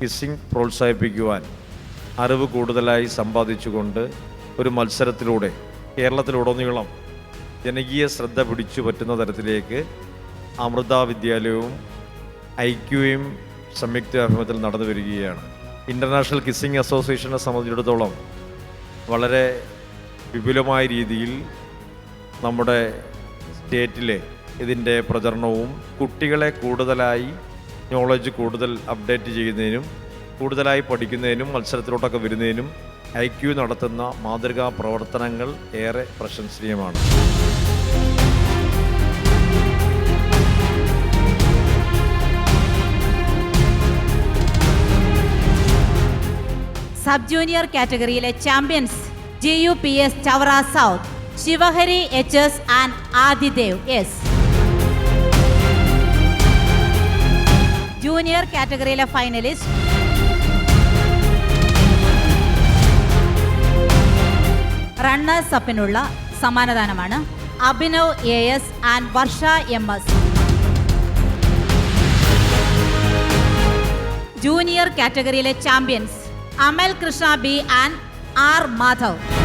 Kissing പ്രോത്സാഹിപ്പിക്കുവാൻ അറിവ് കൂടുതലായി സമ്പാദിച്ചുകൊണ്ട് ഒരു മത്സരത്തിലൂടെ കേരളത്തിലുടനീളം ജനകീയ ശ്രദ്ധ പിടിച്ചു പറ്റുന്ന തരത്തിലേക്ക് അമൃത വിദ്യാലയവും ഐക്യുയും സംയുക്താഭിമുഖത്തിൽ നടന്നു വരികയാണ്. ഇന്റർനാഷണൽ കിസ്സിംഗ് അസോസിയേഷനെ സംബന്ധിച്ചിടത്തോളം വളരെ വിപുലമായ രീതിയിൽ നമ്മുടെ സ്റ്റേറ്റിലെ ഇതിന്റെ പ്രചരണവും കുട്ടികളെ കൂടുതലായി നോളജ് കൂടുതൽ അപ്ഡേറ്റ് ചെയ്യുന്നതിനും കൂടുതലായി പഠിക്കുന്നതിനും മത്സരത്തിലോട്ടൊക്കെ വരുന്നതിനും ഐ ക്യു നടത്തുന്ന മാതൃകാ പ്രവർത്തനങ്ങൾ ഏറെ പ്രശംസനീയമാണ്. Sub junior കാറ്റഗറിയിലെ champions G U P S Chavara south Sivahari H S and Adidev S junior കാറ്റഗറിയിലെ finalist. Runners അപ്പിനുള്ള സമ്മാനദാനമാണ് Abhinav A S and Varsha M S junior കാറ്റഗറിയിലെ champions Amal Krishna B and R Madhav.